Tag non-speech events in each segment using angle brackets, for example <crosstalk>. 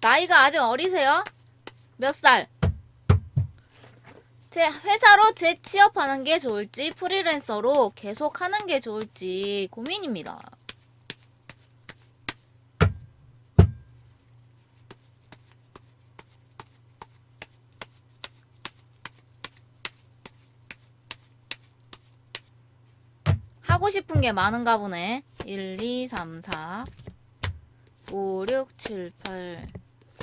나이가 아직 어리세요? 몇 살? 제 회사로 재취업하는 게 좋을지 프리랜서로 계속 하는 게 좋을지 고민입니다. 하고 싶은 게 많은가 보네. 1, 2, 3, 4, 5, 6, 7, 8,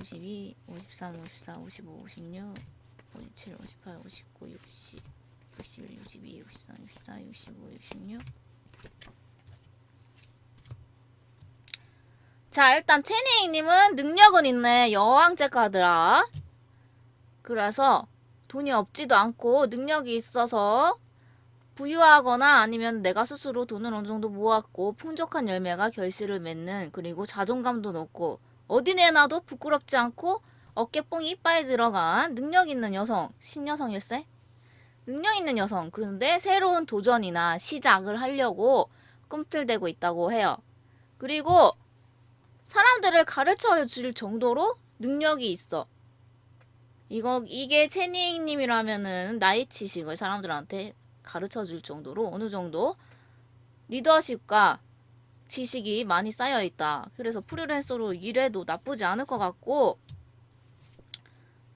52, 53, 54, 55, 56, 57, 58, 59, 60, 61, 62, 63, 64, 65, 66. 자, 일단 체니님은 능력은 있네. 여왕제 카드라. 그래서 돈이 없지도 않고 능력이 있어서 부유하거나 아니면 내가 스스로 돈을 어느 정도 모았고 풍족한 열매가 결실을 맺는 그리고 자존감도 높고 어디 내놔도 부끄럽지 않고 어깨뽕이 이빨에 들어간 능력 있는 여성 신여성일세? 능력 있는 여성. 그런데 새로운 도전이나 시작을 하려고 꿈틀대고 있다고 해요. 그리고 사람들을 가르쳐 줄 정도로 능력이 있어. 이거 이게 채닝님이라면은 나이치식을 사람들한테 가르쳐 줄 정도로 어느 정도 리더십과 지식이 많이 쌓여 있다. 그래서 프리랜서로 일해도 나쁘지 않을 것 같고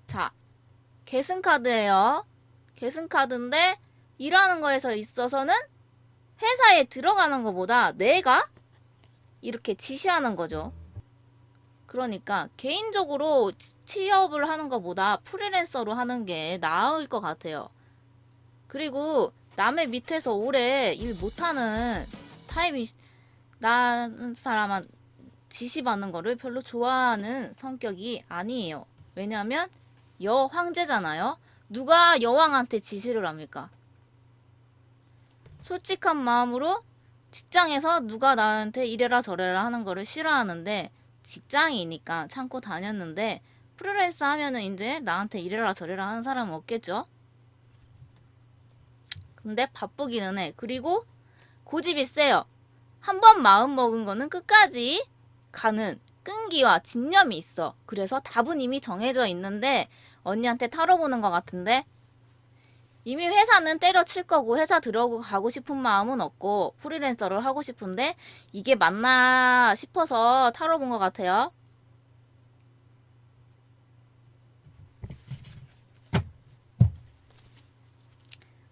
자 계승카드예요. 계승카드인데 일하는 거에서 있어서는 회사에 들어가는 것보다 내가 이렇게 지시하는 거죠. 그러니까 개인적으로 치- 취업을 하는 것보다 프리랜서로 하는 게 나을 것 같아요. 그리고 남의 밑에서 오래 일 못하는 타입이 나는 사람한 지시받는 거를 별로 좋아하는 성격이 아니에요. 왜냐하면 여황제잖아요. 누가 여왕한테 지시를 합니까? 솔직한 마음으로 직장에서 누가 나한테 이래라 저래라 하는 거를 싫어하는데 직장이니까 참고 다녔는데 프리랜서 하면은 이제 나한테 이래라 저래라 하는 사람은 없겠죠? 근데 바쁘기는 해. 그리고 고집이 세요. 한 번 마음 먹은 거는 끝까지 가는 끈기와 진념이 있어. 그래서 답은 이미 정해져 있는데 언니한테 털어보는 것 같은데 이미 회사는 때려칠 거고 회사 들어가고 싶은 마음은 없고 프리랜서를 하고 싶은데 이게 맞나 싶어서 털어본 것 같아요.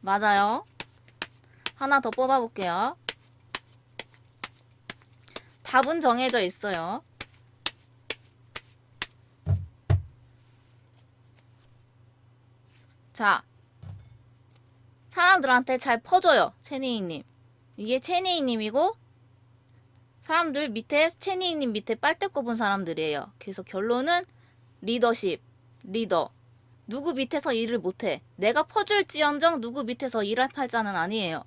맞아요. 하나 더 뽑아볼게요. 답은 정해져 있어요. 자, 사람들한테 잘 퍼줘요. 체니이님. 이게 체니이님이고, 사람들 밑에, 체니이님 밑에 빨대 꼽은 사람들이에요. 그래서 결론은 리더십, 리더. 누구 밑에서 일을 못해. 내가 퍼줄지언정 누구 밑에서 일할 팔자는 아니에요.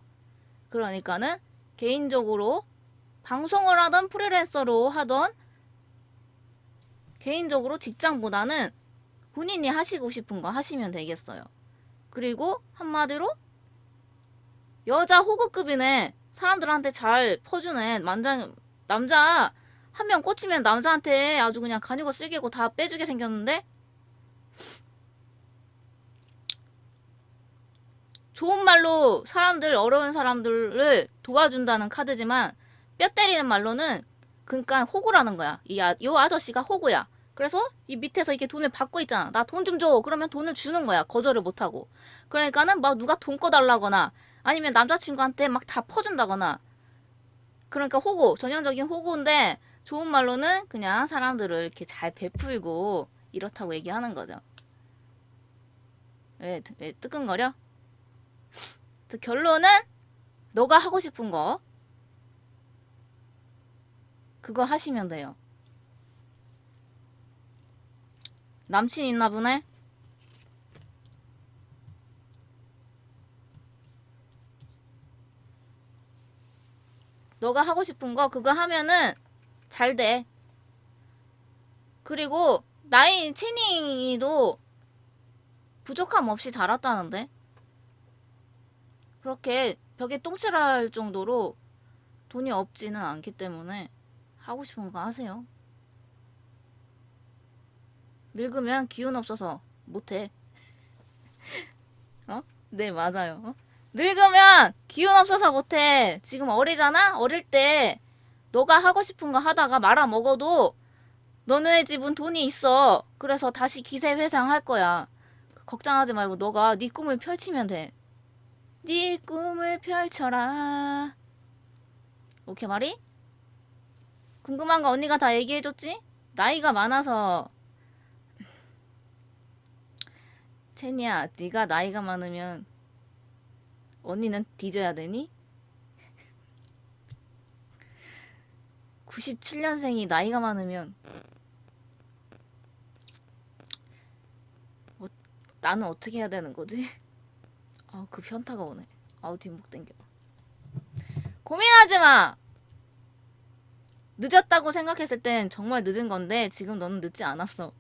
그러니까는 개인적으로 방송을 하던 프리랜서로 하던 개인적으로 직장보다는 본인이 하시고 싶은 거 하시면 되겠어요. 그리고 한마디로 여자 호구급이네. 사람들한테 잘 퍼주네. 남자 남자 한 명 꽂히면 남자한테 아주 그냥 간이고 쓸개고 다 빼주게 생겼는데 좋은 말로 사람들 어려운 사람들을 도와준다는 카드지만 뼈 때리는 말로는 그러니까 호구라는 거야. 이 아, 요 아저씨가 호구야. 그래서 이 밑에서 이렇게 돈을 받고 있잖아. 나 돈 좀 줘. 그러면 돈을 주는 거야. 거절을 못 하고. 그러니까는 막 누가 돈 꺼달라거나 아니면 남자친구한테 막 다 퍼준다거나. 그러니까 호구, 전형적인 호구인데 좋은 말로는 그냥 사람들을 이렇게 잘 베풀고 이렇다고 얘기하는 거죠. 왜, 왜 뜨끔거려? 그 결론은 너가 하고 싶은 거 그거 하시면 돼요. 남친 있나 보네? 너가 하고 싶은 거 그거 하면은 잘 돼. 그리고 나이 채닝이도 부족함 없이 자랐다는데? 그렇게 벽에 똥칠할 정도로 돈이 없지는 않기 때문에 하고 싶은 거 하세요. 늙으면 기운 없어서 못해. <laughs> 어? 네, 맞아요. 어? 늙으면 기운 없어서 못해. 지금 어리잖아? 어릴 때 너가 하고 싶은 거 하다가 말아 먹어도 너네 집은 돈이 있어. 그래서 다시 기세 회상할 거야. 걱정하지 말고 너가 네 꿈을 펼치면 돼. 네 꿈을 펼쳐라. 오케이 말이? 궁금한 거 언니가 다 얘기해줬지? 나이가 많아서 채니야, 네가 나이가 많으면 언니는 뒤져야 되니? 97년생이 나이가 많으면 어, 나는 어떻게 해야 되는 거지? 아, 그 현타가 오네. 아우 뒷목 땡겨. 고민하지 마. 늦었다고 생각했을 땐 정말 늦은 건데 지금 너는 늦지 않았어.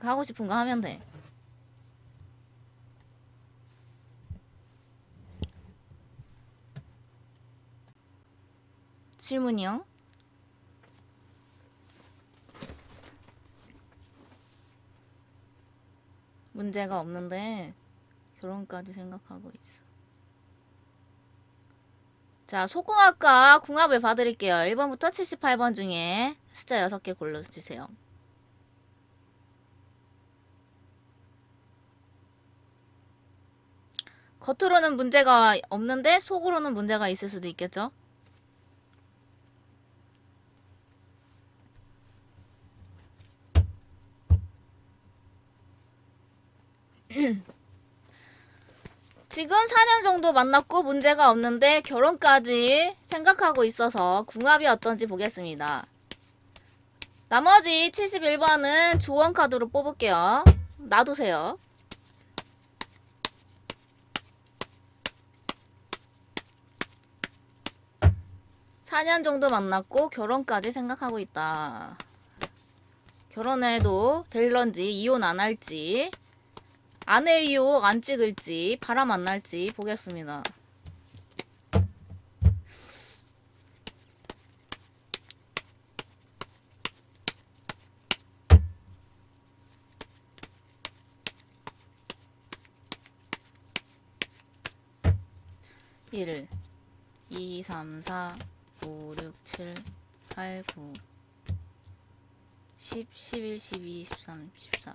하고 싶은 거 하면 돼. 질문이요? 문제가 없는데 결혼까지 생각하고 있어. 자, 소궁합과 궁합을 봐드릴게요. 1번부터 78번 중에 숫자 6개 골라주세요. 겉으로는 문제가 없는데 속으로는 문제가 있을 수도 있겠죠? 지금 4년 정도 만났고 문제가 없는데 결혼까지 생각하고 있어서 궁합이 어떤지 보겠습니다. 나머지 71번은 조언 카드로 뽑을게요. 놔두세요. 사년 정도 만났고 결혼까지 생각하고 있다. 결혼해도 될런지 이혼 안 할지 아내 유혹 안 찍을지 바람 안 날지 보겠습니다. 일, 이, 삼, 사, 오, 육, 칠, 팔, 구, 십, 십일, 십이, 십삼, 십사.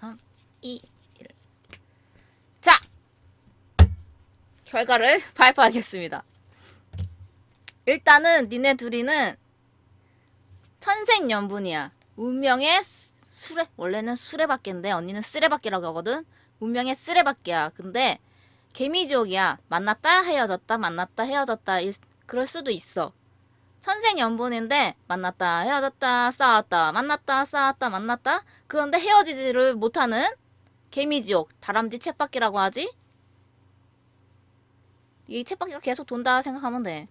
3, 2, 1. 자! 결과를 발표하겠습니다. 일단은 니네 둘이는 천생연분이야. 운명의 수레, 원래는 수레바퀴인데 언니는 쓰레바퀴라고 하거든? 운명의 쓰레바퀴야. 근데 개미지옥이야. 만났다 헤어졌다 만났다 헤어졌다 일- 그럴 수도 있어. 천생연분인데 만났다 헤어졌다 싸웠다 만났다 싸웠다 만났다. 그런데 헤어지지를 못하는 개미지옥 다람쥐 쳇바퀴라고 하지? 이 쳇바퀴가 계속 돈다 생각하면 돼.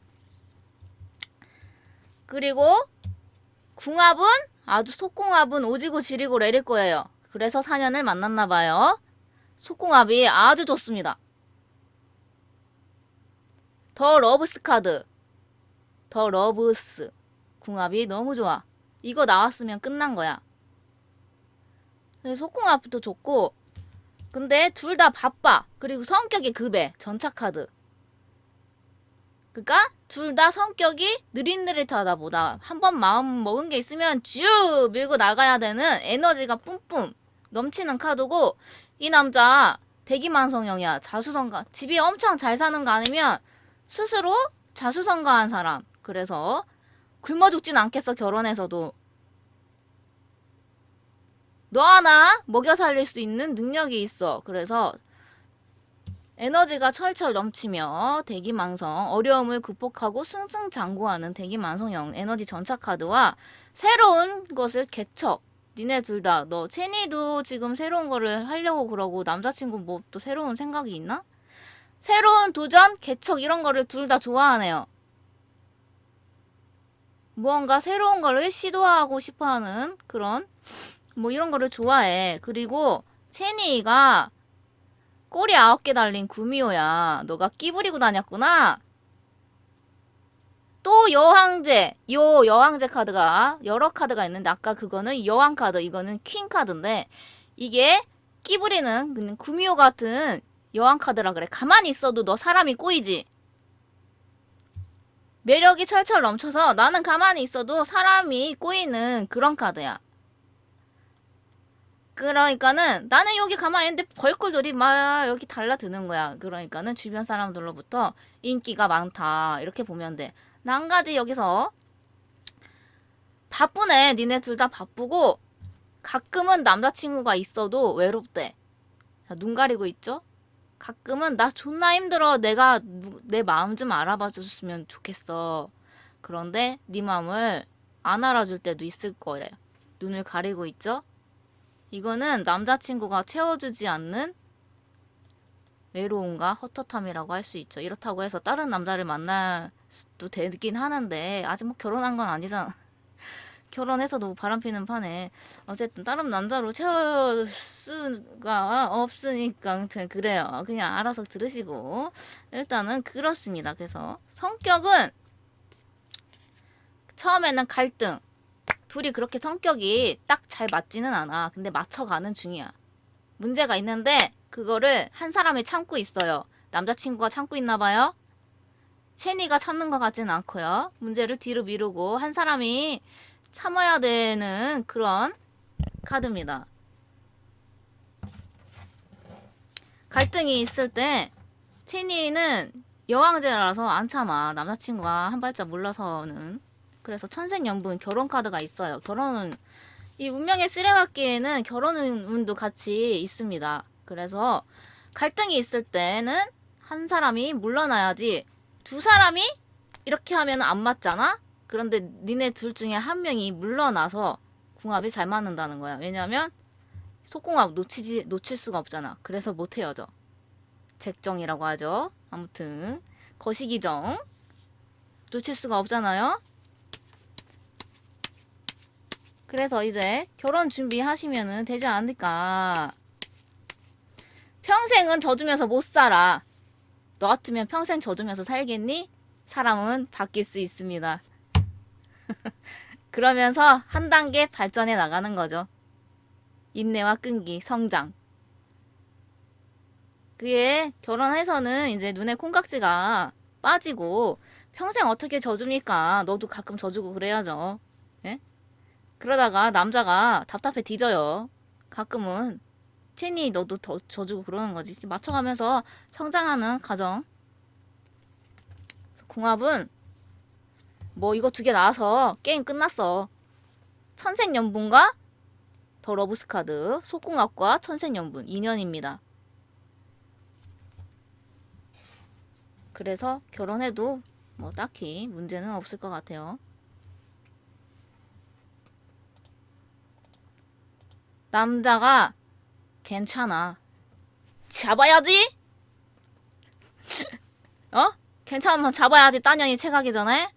그리고 궁합은 아주 속궁합은 오지고 지리고 내릴 거예요. 그래서 4년을 만났나 봐요. 속궁합이 아주 좋습니다. 더 러브스 카드 더 러브스 궁합이 너무 좋아. 이거 나왔으면 끝난 거야. 속궁합도 좋고 근데 둘 다 바빠. 그리고 성격이 급해. 전차 카드. 그니까 둘 다 성격이 느릿느릿하다 보다 한 번 마음 먹은 게 있으면 쭉 밀고 나가야 되는 에너지가 뿜뿜 넘치는 카드고 이 남자 대기만 성형이야 자수성가 집이 엄청 잘 사는 거 아니면 스스로 자수성가한 사람 그래서 굶어 죽진 않겠어 결혼해서도 너 하나 먹여 살릴 수 있는 능력이 있어 그래서 에너지가 철철 넘치며 대기망성, 어려움을 극복하고 승승장구하는 대기망성형 에너지 전차 카드와 새로운 것을 개척. 니네 둘 다, 너, 체니도 지금 새로운 거를 하려고 그러고 남자친구 뭐 또 새로운 생각이 있나? 새로운 도전, 개척 이런 거를 둘 다 좋아하네요. 무언가 새로운 거를 시도하고 싶어 하는 그런, 뭐 이런 거를 좋아해. 그리고 체니가 꼬리 아홉 개 달린 구미호야. 너가 끼부리고 다녔구나. 또 여왕제. 요 여왕제 카드가 여러 카드가 있는데 아까 그거는 여왕 카드, 이거는 퀸 카드인데 이게 끼부리는 구미호 같은 여왕 카드라 그래. 가만히 있어도 너 사람이 꼬이지. 매력이 철철 넘쳐서 나는 가만히 있어도 사람이 꼬이는 그런 카드야. 그러니까는 나는 여기 가만히 있는데 벌꿀들이 막 여기 달라드는 거야. 그러니까는 주변 사람들로부터 인기가 많다. 이렇게 보면 돼. 나한 가지 여기서 바쁘네. 니네 둘 다 바쁘고 가끔은 남자친구가 있어도 외롭대. 자, 눈 가리고 있죠? 가끔은 나 존나 힘들어. 내가 누- 내 마음 좀 알아봐 줬으면 좋겠어. 그런데 네 마음을 안 알아줄 때도 있을 거래. 눈을 가리고 있죠? 이거는 남자친구가 채워주지 않는 외로움과 헛헛함이라고 할 수 있죠. 이렇다고 해서 다른 남자를 만날 수도 되긴 하는데 아직 뭐 결혼한 건 아니잖아. 결혼해서도 바람피는 판에 어쨌든 다른 남자로 채울 수가 없으니까 아무튼 그래요. 그냥 알아서 들으시고 일단은 그렇습니다. 그래서 성격은 처음에는 갈등 둘이 그렇게 성격이 딱 잘 맞지는 않아. 근데 맞춰가는 중이야. 문제가 있는데 그거를 한 사람이 참고 있어요. 남자친구가 참고 있나 봐요. 체니가 참는 것 같지는 않고요. 문제를 뒤로 미루고 한 사람이 참아야 되는 그런 카드입니다. 갈등이 있을 때 체니는 여왕제라서 안 참아. 남자친구가 한 발짝 물러서는 그래서 천생연분 결혼 카드가 있어요. 결혼은 이 운명의 쓰레받기에는 결혼 운도 같이 있습니다. 그래서 갈등이 있을 때는 한 사람이 물러나야지 두 사람이 이렇게 하면 안 맞잖아? 그런데 니네 둘 중에 한 명이 물러나서 궁합이 잘 맞는다는 거야. 왜냐면 속궁합 놓치지 놓칠 수가 없잖아. 그래서 못 헤어져. 잭정이라고 하죠. 아무튼 거시기정 놓칠 수가 없잖아요. 그래서 이제 결혼 준비하시면은 되지 않을까. 평생은 져주면서 못 살아. 너 같으면 평생 져주면서 살겠니? 사람은 바뀔 수 있습니다. <laughs> 그러면서 한 단계 발전해 나가는 거죠. 인내와 끈기, 성장. 그게 결혼해서는 이제 눈에 콩깍지가 빠지고 평생 어떻게 져줍니까? 너도 가끔 져주고 그래야죠. 예? 그러다가 남자가 답답해 뒤져요. 가끔은 체니 너도 더 져주고 그러는 거지. 맞춰가면서 성장하는 가정. 궁합은 뭐 이거 두 개 나와서 게임 끝났어. 천생연분과 더 러브스 카드, 속궁합과 천생연분 2년입니다. 그래서 결혼해도 뭐 딱히 문제는 없을 것 같아요. 남자가 괜찮아. 잡아야지? <laughs> 어? 괜찮으면 잡아야지, 따년이 체각이 전에?